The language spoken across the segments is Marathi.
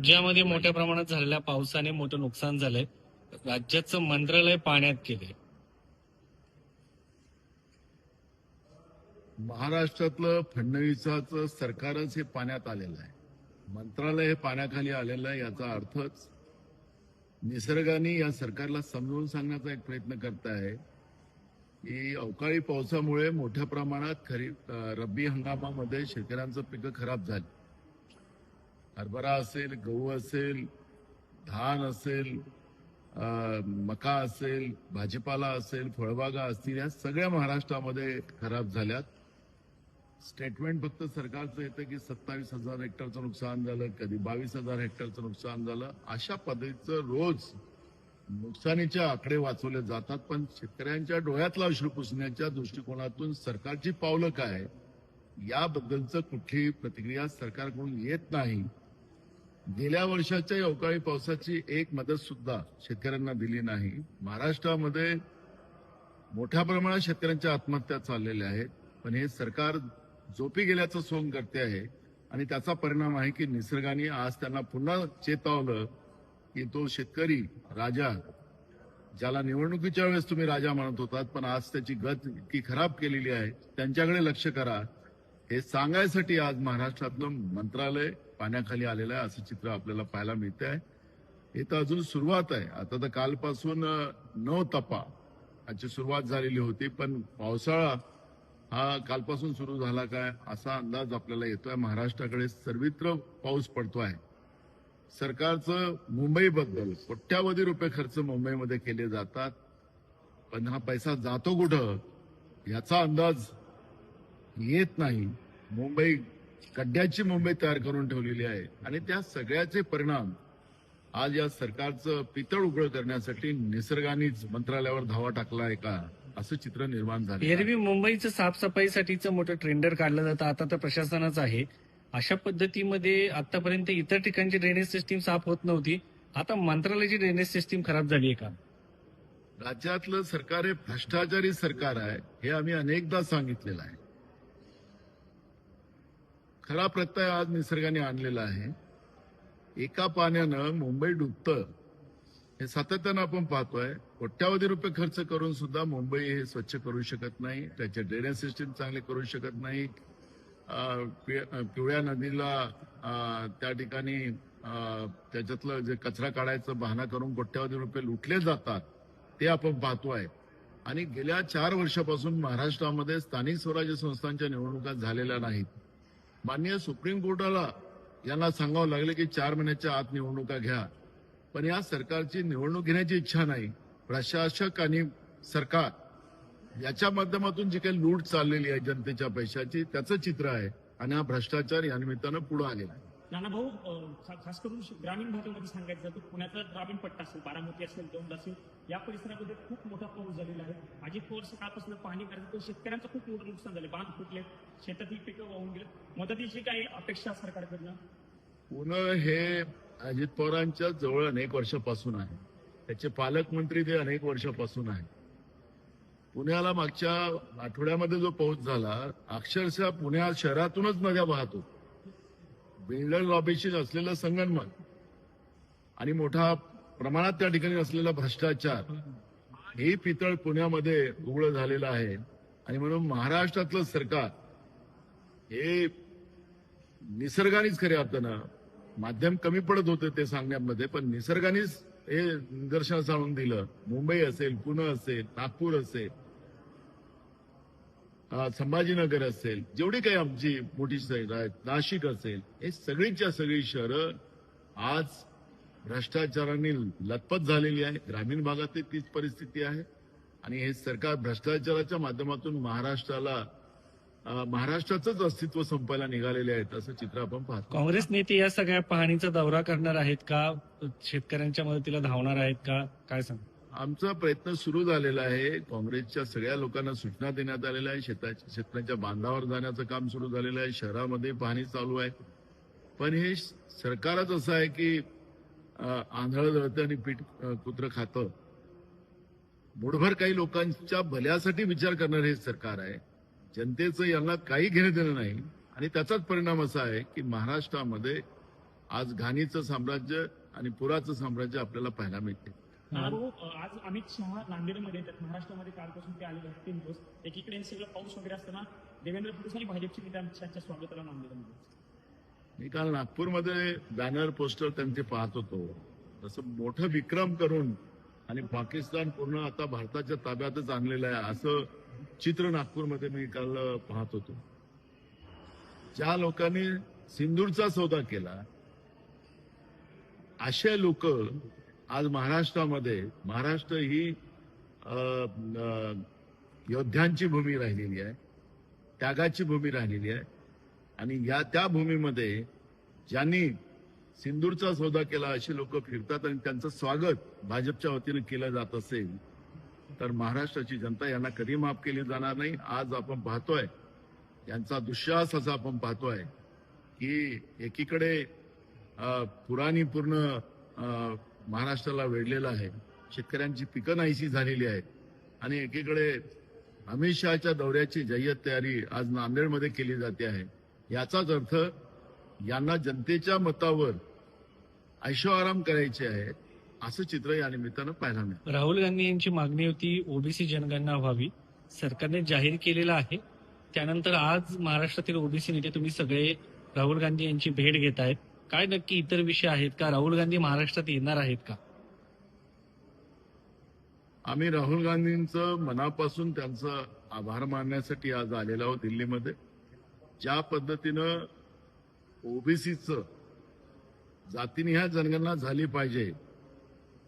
राज्यामध्ये मोठ्या प्रमाणात झालेल्या पावसाने मोठं नुकसान झालंय. राज्याचं मंत्रालय पाण्यात केलंय. महाराष्ट्रातलं फडणवीसाचं सरकारच हे पाण्यात आलेलं आहे. मंत्रालय हे पाण्याखाली आलेलं आहे याचा अर्थच निसर्गाने या सरकारला समजून सांगण्याचा एक प्रयत्न करत आहे की अवकाळी पावसामुळे मोठ्या प्रमाणात खरीप रब्बी हंगामामध्ये शेतकऱ्यांचं पिकं खराब झाली. हरभरा असेल गहू असेल धान असेल मका असेल भाजीपाला असेल फळबागा असतील या सगळ्या महाराष्ट्रामध्ये खराब झाल्यात. स्टेटमेंट फक्त सरकारचं येतं की सत्तावीस हजार हेक्टरचं नुकसान झालं कधी बावीस हजार हेक्टरचं नुकसान झालं. अशा पद्धतीचं रोज नुकसानीचे आकडे वाचवले जातात पण शेतकऱ्यांच्या डोळ्यातला अश्रू पुसण्याच्या दृष्टिकोनातून सरकारची पावलं काय? याबद्दलचं कुठलीही प्रतिक्रिया सरकारकडून येत नाही. गेल्या वर्षाच्या अवकाळी पावसाची एक मदत सुद्धा शेतकऱ्यांना दिली नाही. महाराष्ट्रामध्ये मोठ्या प्रमाणात शेतकऱ्यांच्या आत्महत्या चाललेल्या आहेत. पण हे सरकार झोपी गेल्याचं सोंग करते आहे. आणि त्याचा परिणाम आहे की निसर्गाने आज त्यांना पुन्हा चेतावलं की तो शेतकरी राजा ज्याला निवडणुकीच्या वेळेस तुम्ही राजा म्हणत होतात पण आज त्याची गत इतकी खराब केलेली आहे. त्यांच्याकडे लक्ष करा. हे सांगायसाठी आज महाराष्ट्रातलं मंत्रालय पाण्याखाली आलेलं आहे असं चित्र आपल्याला पाहायला मिळत आहे हे तर अजून सुरुवात आहे. आता तर कालपासून न नऊ तपा याची सुरुवात झालेली होती पण पावसाळा हा कालपासून सुरू झाला काय असा अंदाज आपल्याला येतोय. महाराष्ट्राकडे सर्वत्र पाऊस पडतो आहे सरकारचं मुंबईबद्दल कोट्यावधी रुपये खर्च मुंबईमध्ये केले जातात पण हा पैसा जातो कुठं याचा अंदाज येत नाही. मुंबई खड्ड्याची मुंबई तयार करून ठेवलेली आहे. आणि त्या सगळ्याचे परिणाम आज या सरकारचं पितळ उघड करण्यासाठी निसर्गानेच मंत्रालयावर धावा टाकला आहे का? असं चित्र निर्माण झालं एरवी मुंबईचं साफसफाईसाठीचं मोठं ट्रेंडर काढलं जातं. आता तर प्रशासनाच आहे. अशा पद्धतीमध्ये आतापर्यंत इतर ठिकाणची ड्रेनेज सिस्टीम साफ होत नव्हती. आता मंत्रालयाची ड्रेनेज सिस्टीम खराब झाली आहे का? राज्यातलं सरकार हे भ्रष्टाचारी सरकार आहे हे आम्ही अनेकदा सांगितलेलं आहे. खरा प्रत्यय आज निसर्गाने आणलेला आहे. एका पाण्यानं मुंबई डुबतं हे सातत्यानं आपण पाहतोय. कोट्यावधी रुपये खर्च करून सुद्धा मुंबई हे स्वच्छ करू शकत नाही त्याचे ड्रेनेज सिस्टीम चांगले करू शकत नाही. पिवळ्या नदीला त्या ठिकाणी त्याच्यातलं जे कचरा काढायचं बहाणा करून कोट्यावधी रुपये लुटले जातात ते आपण पाहतोय. आणि गेल्या चार वर्षापासून महाराष्ट्रामध्ये स्थानिक स्वराज्य संस्थांच्या निवडणुका झालेल्या नाहीत. माननीय सुप्रीम कोर्टाला यांना सांगावं लागलं की चार महिन्याच्या आत निवडणुका घ्या. पण या सरकारची निवडणूक घेण्याची इच्छा नाही. प्रशासक आणि सरकार याच्या माध्यमातून जी काही लूट चाललेली आहे जनतेच्या पैशाची त्याचं चित्र आहे. आणि हा भ्रष्टाचार या निमित्तानं पुढे आलेला आहे. नाना भाऊ खा- खास करून श- ग्रामीण भागामध्ये सांगायचं जातं पुण्याचा ग्रामीण पट्टा असेल बारामती असेल दौंड असेल या परिसरामध्ये खूप मोठा पाऊस झालेला आहे. अजित पवार सकाळपासून पाणी करायचं तर शेतकऱ्यांचं खूप मोठं नुकसान झालं. बांध फुटले शेतातील पिकं वाहून गेले मदतीची काही अपेक्षा सरकारकडनं? पुणे हे अजित पवारांच्या जवळ अनेक वर्षापासून आहे. त्याचे पालकमंत्री ते अनेक वर्षापासून आहे पुण्याला मागच्या आठवड्यामध्ये जो पाऊस झाला अक्षरशः पुण्या शहरातूनच नद्या वाहतो बिल्डर लॉबीशी असलेलं संगणमत आणि मोठा प्रमाणात त्या ठिकाणी असलेला भ्रष्टाचार हे पितळ पुण्यामध्ये उघड झालेलं आहे. आणि म्हणून महाराष्ट्रातलं सरकार हे निसर्गानेच खऱ्या अर्थानं माध्यम कमी पडत होते ते सांगण्यामध्ये पण निसर्गानेच हे निदर्शनास आणून दिलं. मुंबई असेल पुणे असेल नागपूर असेल संभाजीनगर असेल जेवढी काही आमची मोठी शहरं आहेत नाशिक असेल हे सगळीच्या सगळी शहरं आज भ्रष्टाचाराने लथपथ झालेली आहे. ग्रामीण भागातही तीच परिस्थिती आहे. आणि हे सरकार भ्रष्टाचाराच्या माध्यमातून महाराष्ट्राला महाराष्ट्राचंच अस्तित्व संपायला निघालेले आहेत असं चित्र आपण पाहतो. काँग्रेस नेते या सगळ्या पाहणीचा दौरा करणार आहेत का? शेतकऱ्यांच्या मदतीला धावणार आहेत का? काय सांग? आमचा प्रयत्न सुरू झालेला आहे. काँग्रेसच्या सगळ्या लोकांना सूचना देण्यात आलेल्या आहे शेताच्या शेतकऱ्यांच्या बांधावर जाण्याचं काम सुरू झालेलं आहे. शहरामध्ये पाहणी चालू आहे. पण हे सरकारच असं आहे की आंधळ आंधळं जळतं आणि पीठ कुत्र कुत्रं खातं. मुठभर काही लोकांच्या भल्यासाठी विचार करणारे हे सरकार आहे. जनतेचं यांना काही घेणं देणं नाही. आणि त्याचाच परिणाम असा आहे की महाराष्ट्रामध्ये आज घाणीचं साम्राज्य आणि पुराचं साम्राज्य आपल्याला पाहायला मिळते. आज अमित शहा नांदेडमध्ये येतात. महाराष्ट्रामध्ये कालपासून ते आलेले आहेत तीन दिवस. एकीकडे हे सगळं पाऊस वगैरे असताना देवेंद्र फडणवीस आणि भाजपचे नेते अमित शहाच्या स्वागताला नांदेडमध्ये मी काल नागपूरमध्ये बॅनर पोस्टर त्यांचे पाहत होतो. तसं मोठं विक्रम करून आणि पाकिस्तान पूर्ण आता भारताच्या ताब्यातच आणलेलं आहे असं चित्र नागपूरमध्ये मी काल पाहत होतो. ज्या लोकांनी सिंदूरचा सौदा केला असे लोक आज महाराष्ट्रामध्ये महाराष्ट्र ही योद्ध्यांची भूमी राहिलेली आहे त्यागाची भूमी राहिलेली आहे. आणि या त्या भूमीमध्ये ज्यांनी सिंदूरचा सौदा केला अशी लोक फिरतात आणि त्यांचं स्वागत भाजपच्या वतीनं केलं जात असेल तर महाराष्ट्राची जनता यांना कधी माफ केली जाणार नाही. आज आपण पाहतोय यांचा दुःसाहस असा आपण पाहतोय की एकीकडे पुराणी पूर्ण महाराष्ट्राला वेढलेलं आहे. शेतकऱ्यांची पिकं नाहीशी झालेली आहेत. आणि एकीकडे अमित शहाच्या दौऱ्याची जय्यत तयारी आज नांदेडमध्ये केली जाते आहे. याचाच अर्थ यांना जनतेच्या मतावर ऐशोआराम करायचे आहे असं चित्र या निमित्तानं पाहायला मिळतं. राहुल गांधी यांची मागणी होती ओबीसी जनगणना व्हावी. सरकारने जाहीर केलेलं आहे. त्यानंतर आज महाराष्ट्रातील ओबीसी नेते तुम्ही सगळे राहुल गांधी यांची भेट घेत आहेत काय नक्की इतर विषय आहेत का? राहुल गांधी महाराष्ट्रात येणार आहेत का? आम्ही राहुल गांधींचं मनापासून त्यांचा आभार मानण्यासाठी आज आलेलो आहोत दिल्लीमध्ये. ज्या पद्धतीनं ओबीसीचं जातीनिहाय जनगणना झाली पाहिजे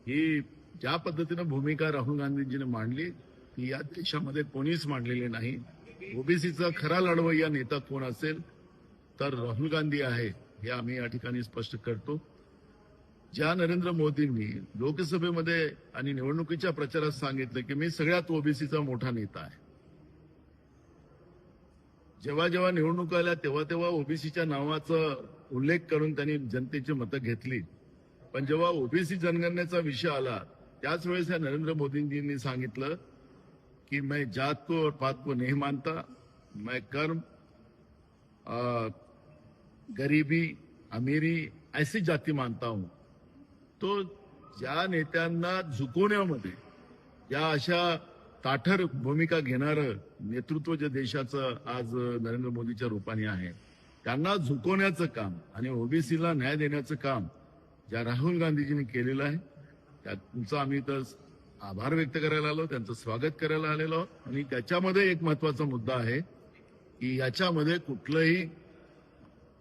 ही ज्या पद्धतीनं भूमिका राहुल गांधीजीने मांडली ती या देशामध्ये कोणीच मांडलेली नाही. ओबीसीचा खरा लढवय्या नेता कोण असेल तर राहुल गांधी आहे. हे आम्ही या ठिकाणी स्पष्ट करतो. ज्या नरेंद्र मोदींनी लोकसभेमध्ये आणि निवडणुकीच्या प्रचारात सांगितलं की मी सगळ्यात ओबीसीचा मोठा नेता आहे. जेव्हा जेव्हा निवडणूक आल्या तेव्हा तेव्हा ओबीसीच्या नावाचा उल्लेख करून त्यांनी जनतेची मतं घेतली. पण जेव्हा ओबीसी जनगणनेचा विषय आला त्याच वेळेस या नरेंद्र मोदींजींनी सांगितलं की मैं जात को और पात को नहीं मानता मैं कर्म आ, गरीबी अमीरी ऐसी जाती मानता हूं. तो ज्या नेत्यांना झुकवण्यामध्ये या अशा ताठर भूमिका घेणारं नेतृत्व जे देशाचं आज नरेंद्र मोदीच्या रूपाने आहे त्यांना झुकवण्याचं काम आणि ओबीसीला न्याय देण्याचं काम ज्या राहुल गांधीजींनी केलेलं आहे त्यांचा आम्ही तर आभार व्यक्त करायला आलो त्यांचं स्वागत करायला आलेलो आणि त्याच्यामध्ये एक महत्त्वाचा मुद्दा आहे की याच्यामध्ये कुठलंही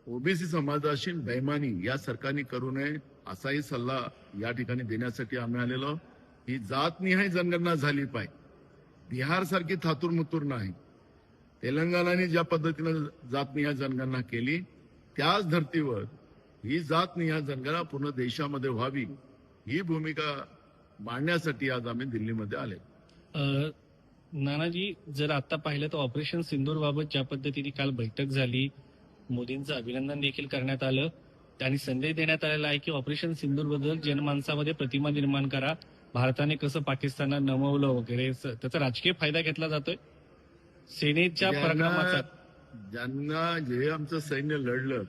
ओबीसी समाजाशी बैमानी या सरकारने करू नये असाही सल्ला या ठिकाणी देण्यासाठी आम्ही आलेलो ही जातनिहाय जनगणना झाली पाहिजे. बिहार सारखी थातुरमुतूर नाही. तेलंगणाने ज्या पद्धतीनं जातनिहाय जनगणना केली त्याच धर्तीवर ही जातनिहाय जनगणना पूर्ण देशामध्ये व्हावी ही भूमिका मांडण्यासाठी आज आम्ही दिल्लीमध्ये आले. नानाजी जर आता पाहिलं तर ऑपरेशन सिंदूर बाबत ज्या पद्धतीने काल बैठक झाली मोदींचं अभिनंदन देखील करण्यात आलं. आणि संदेश देण्यात आलेला आहे की ऑपरेशन सिंदूरबद्दल जनमानसामध्ये प्रतिमा निर्माण करा. भारताने कसं पाकिस्तानला नमवलं वगैरे त्याचा राजकीय फायदा घेतला जातोय. सेनेच्या पराक्रमाचा ज्यांना जे आमचं सैन्य लढलं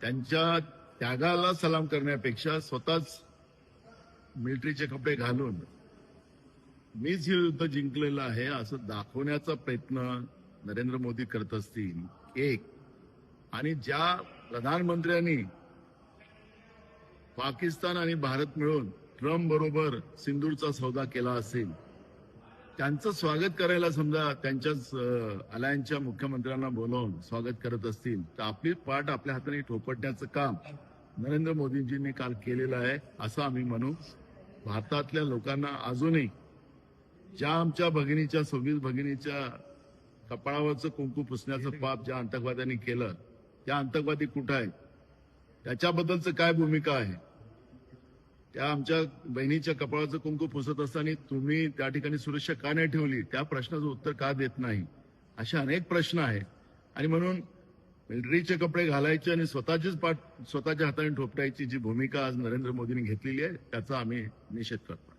त्यांच्या त्यागाला सलाम करण्यापेक्षा स्वतःच मिलिटरीचे कपडे घालून मीच हे युद्ध जिंकलेलं आहे असं दाखवण्याचा प्रयत्न नरेंद्र मोदी करत असतील. एक. आणि ज्या प्रधानमंत्र्यांनी पाकिस्तान आणि भारत मिळून ट्रम्प बरोबर सिंदूरचा सौदा केला असेल त्यांचं स्वागत करायला समजा त्यांच्याच अलायन्सच्या मुख्यमंत्र्यांना बोलावून स्वागत करत असतील तर आपली पाठ आपल्या हाताने ठोपटण्याचं काम नरेंद्र मोदींजींनी काल केलेलं आहे असं आम्ही म्हणू. भारतातल्या लोकांना अजूनही ज्या आमच्या भगिनीच्या सव्वीस भगिनीच्या कपाळावरचं कुंकू पुसण्याचं पाप ज्या आतंकवाद्यांनी केलं त्या आतंकवादी कुठं आहेत? त्याच्याबद्दलचं काय भूमिका आहे? त्या आमच्या बहिणीच्या कपाळाचं कुंकू पुसत असताना तुम्ही त्या ठिकाणी सुरक्षा का नाही ठेवली? त्या प्रश्नाचं उत्तर का देत नाही? असे अनेक प्रश्न आहेत. आणि म्हणून मिलिटरीचे कपडे घालायचे आणि स्वतःचीच पाठ स्वतःच्या हाताने ठोपटायची जी भूमिका आज नरेंद्र मोदींनी घेतलेली आहे त्याचा आम्ही निषेध करतो.